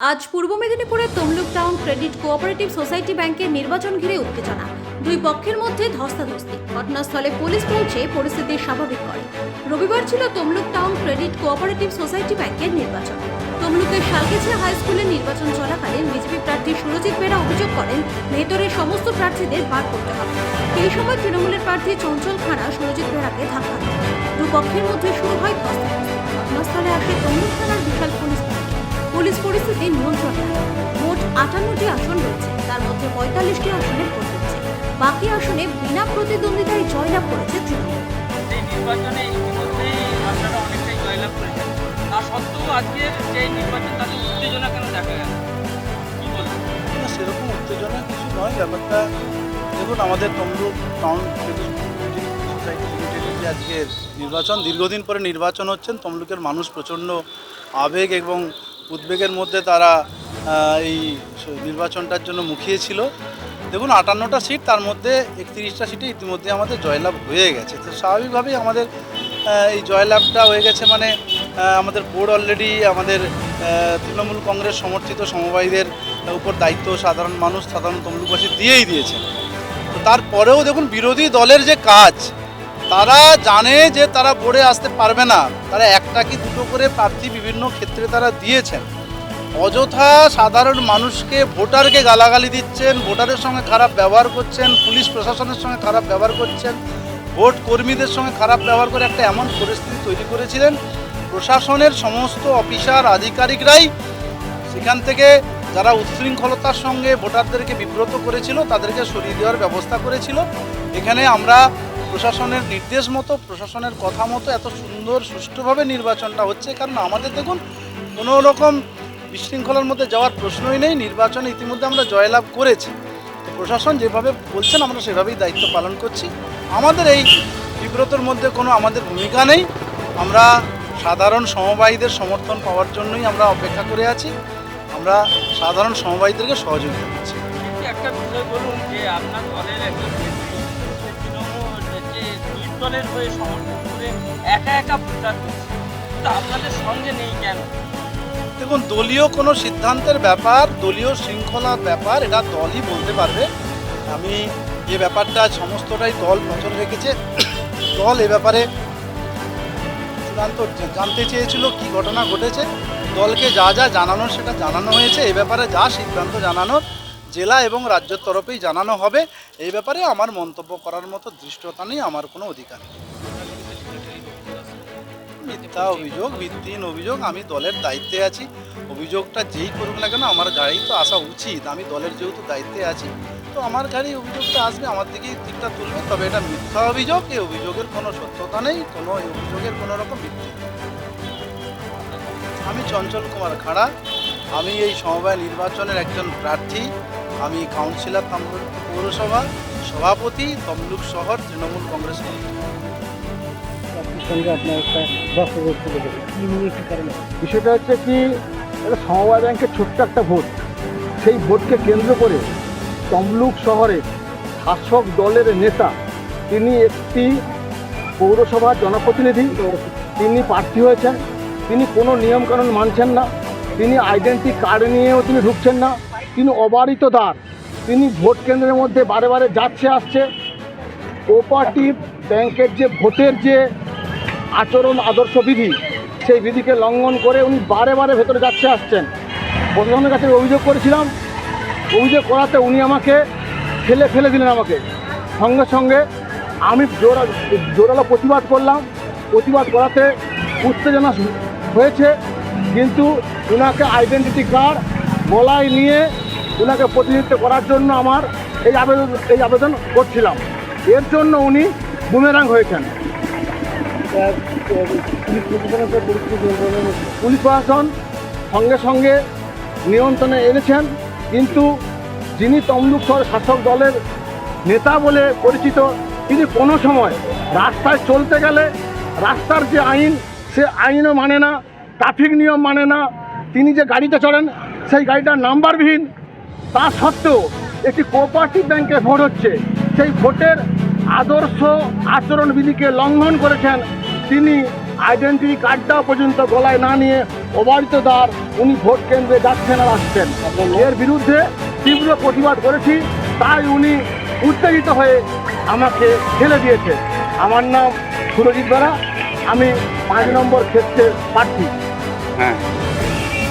আজ পূর্ব মেদিনীপুরের Tamluk town credit cooperative society ব্যাংকের নির্বাচন ঘিরে উত্তেজনা। দুই পক্ষের মধ্যে ধস্তাধস্তি। ঘটনাস্থলে পুলিশ পৌঁছে পরিস্থিতি স্বাভাবিক করে। রবিবার ছিল Tamluk town credit cooperative society ব্যাংকের নির্বাচন। তমলুকের শালগেছিয়া হাই স্কুলের নির্বাচন চলাকালীন বিজেপি প্রার্থী সুরজিৎ বেরা অভিযোগ করেন ভেতরের সমস্ত প্রার্থীদের বার করতে হবে। এই সময় তৃণমূলের প্রার্থী চঞ্চল খানা সুরজিৎ বেরাকে ধাক্কা দেন। দুপক্ষের মধ্যে শুরু হয় ঘটনাস্থলে আসে তমলুক থানার বিশাল পুলিশ। পুলিশ পরিস্থিতি নিয়ন্ত্রণে মোট আটান্নটি আসন রয়েছে। তার মধ্যে পঁয়তাল্লিশটি আসনে ভোট হচ্ছে বাকি আসনে বিনা প্রতিদ্বন্দ্বিতায় জয়লাভ করেছে তৃণমূল। নির্বাচনে ইতিমধ্যেই আপনারা অনেকটাই জয়লাভ করেছেন। তা সত্ত্বেও আজকের যে নির্বাচন তাতে উত্তেজনা কেন দেখা গেল? কি বলবেন? না সেরকম উত্তেজনা কিছু নয়। ব্যাপারটা দেখুন আমাদের তমলুক টাউন সোসাইটি লিমিটেডের যে আজকের নির্বাচন দীর্ঘদিন পরে নির্বাচন হচ্ছেন তমলুকের মানুষ প্রচণ্ড আবেগ এবং উদ্বেগের মধ্যে তারা এই নির্বাচনটার জন্য মুখিয়েছিল দেখুন, আটান্নটা সিট, তার মধ্যে একত্রিশটা সিটে ইতিমধ্যে আমাদের জয়লাভ হয়ে গেছে। তো স্বাভাবিকভাবেই আমাদের এই জয়লাভটা হয়ে গেছে মানে আমাদের বোর্ড অলরেডি আমাদের তৃণমূল কংগ্রেস সমর্থিত সমবায়ীদের উপর দায়িত্ব, সাধারণ মানুষ, সাধারণ তমলুকবাসী দিয়েই দিয়েছে। তো তারপরেও দেখুন, বিরোধী দলের যে কাজ তারা জানে যে তারা বোর্ডে আসতে পারবে না। তারা একটা কি দুটো করে প্রার্থী বিভিন্ন ক্ষেত্রে তারা দিয়েছেন। অযথা সাধারণ মানুষকে ভোটারকে গালাগালি দিচ্ছেন, ভোটারের সঙ্গে খারাপ ব্যবহার করছেন, পুলিশ প্রশাসনের সঙ্গে খারাপ ব্যবহার করছেন, ভোট কর্মীদের সঙ্গে খারাপ ব্যবহার করে একটা এমন পরিস্থিতি তৈরি করেছিলেন, প্রশাসনের সমস্ত অফিসার, আধিকারিকরাই সেখান থেকে যারা উচ্ছৃঙ্খলতার সঙ্গে ভোটারদেরকে বিব্রত করেছিল, তাদেরকে সরিয়ে দেওয়ার ব্যবস্থা করেছিল। এখানে আমরা প্রশাসনের নির্দেশ মতো, প্রশাসনের কথা মতো এত সুন্দর, সুষ্ঠুভাবে নির্বাচনটা হচ্ছে। কারণ আমাদের দেখুন, কোনো রকম বিশৃঙ্খলার মধ্যে যাওয়ার প্রশ্নই নেই। নির্বাচনে ইতিমধ্যে আমরা জয়লাভ করেছি। প্রশাসন যেভাবে বলছেন, আমরা সেভাবেই দায়িত্ব পালন করছি। আমাদের এই বিব্রতর মধ্যে কোনো আমাদের ভূমিকা নেই। আমরা সাধারণ সমবায়ীদের সমর্থন পাওয়ার জন্যই আমরা অপেক্ষা করে আছি। আমরা সাধারণ সমবায়ীদেরকে সহযোগিতা করছি। একটা বিষয় বলুন যে, আপনার দলের একজন দলের হয়ে সমর্থন করে একা একা প্রচার করছে তা আপনাদের সঙ্গে নেই কেন? দেখুন, দলীয় কোনো সিদ্ধান্তের ব্যাপার, দলীয় শৃঙ্খলার ব্যাপার, এটা দলই বলতে পারবে। আমি যে ব্যাপারটা সমস্তটাই দল নজর রেখেছে, দল এ ব্যাপারে চূড়ান্ত জানতে চেয়েছিল কি ঘটনা ঘটেছে, দলকে যা যা জানানোর সেটা জানানো হয়েছে, এ ব্যাপারে যা সিদ্ধান্ত জানানোর জেলা এবং রাজ্যের তরফেই জানানো হবে। এই ব্যাপারে আমার মন্তব্য করার মতো দৃষ্টতা নেই, আমার কোনো অধিকার নেই। মিথ্যা অভিযোগ, ভিত্তিহীন অভিযোগ, আমি দলের দায়িত্বে আছি। অভিযোগটা যেই করুক না কেন, আমার গাড়ি তো আসা উচিত। আমি দলের যেহেতু দায়িত্বে আছি, তো আমার গাড়ি অভিযোগটা আসবে, আমার দিকেই দিকটা তুলবে। তবে এটা মিথ্যা অভিযোগ, এই অভিযোগের কোনো সত্যতা নেই, কোনো অভিযোগের কোনো রকম ভিত্তি। আমি চঞ্চল কুমার খাড়া। আমি এই সমবায় নির্বাচনের একজন প্রার্থী আমি কাউন্সিলর তাম্রুল পৌরসভা সভাপতি তমলুক শহর তৃণমূল কংগ্রেস সঙ্গে আপনার একটা বক্তব্য তুলে দেবে কি নিয়ে কি কারণে বিষয়টা হচ্ছে কি সমবায় ব্যাংকের ছোট্ট একটা ভোট। সেই ভোটকে কেন্দ্র করে তমলুক শহরের শাসক দলের নেতা তিনি একটি পৌরসভার জনপ্রতিনিধি তিনি প্রার্থী হয়েছেন। তিনি কোনো নিয়মকানুন মানছেন না। তিনি আইডেন্টি কার্ড নিয়েও তিনি ঢুকছেন না। তিনি অবারিত দ্বার। তিনি ভোট কেন্দ্রের মধ্যে বারে বারে যাচ্ছে, আসছে। কোঅপারেটিভ ব্যাংকের যে ভোটের যে আচরণ, আদর্শ বিধি, সেই বিধিকে লঙ্ঘন করে উনি বারে বারে ভেতরে যাচ্ছে, আসছেন। প্রশাসনের কাছে অভিযোগ করেছিলাম। অভিযোগ করাতে উনি আমাকে ফেলে ফেলে দিলেন আমাকে। সঙ্গে সঙ্গে আমি জোরা জোরালো প্রতিবাদ করলাম। প্রতিবাদ করাতে উত্তেজনা হয়েছে। কিন্তু উনাকে আইডেন্টিটি কার্ড গলায় নিয়ে ওনাকে প্রতিনিধিত্ব করার জন্য আমার এই আবেদন এই আবেদন করছিলাম। এর জন্য উনি বুমেরাং হয়েছেন। পুলিশ প্রশাসন সঙ্গে সঙ্গে নিয়ন্ত্রণে এনেছেন, কিন্তু যিনি তমলুক শাসক দলের নেতা বলে পরিচিত, তিনি কোনো সময় রাস্তায় চলতে গেলে রাস্তার যে আইন, সে আইনও মানে না। ট্রাফিক নিয়ম মানে না। তিনি যে গাড়িতে চড়েন, সেই গাড়িটার নাম্বারবিহীন। তা সত্ত্বেও একটি কোঅপারেটিভ ব্যাংকে ভোট হচ্ছে। সেই ভোটের আদর্শ আচরণবিধিকে লঙ্ঘন করেছেন তিনি। আইডেন্টি কার্ডটা পর্যন্ত গলায় না নিয়ে অবারিত দ্বার উনি ভোট কেন্দ্রে যাচ্ছেন আর আসছেন। এর বিরুদ্ধে তীব্র প্রতিবাদ করেছি। তাই উনি উত্তেজিত হয়ে আমাকে ঠেলে দিয়েছে আমার নাম সুরজিৎ বেড়া আমি পাঁচ নম্বর ক্ষেত্রের প্রার্থী। হ্যাঁ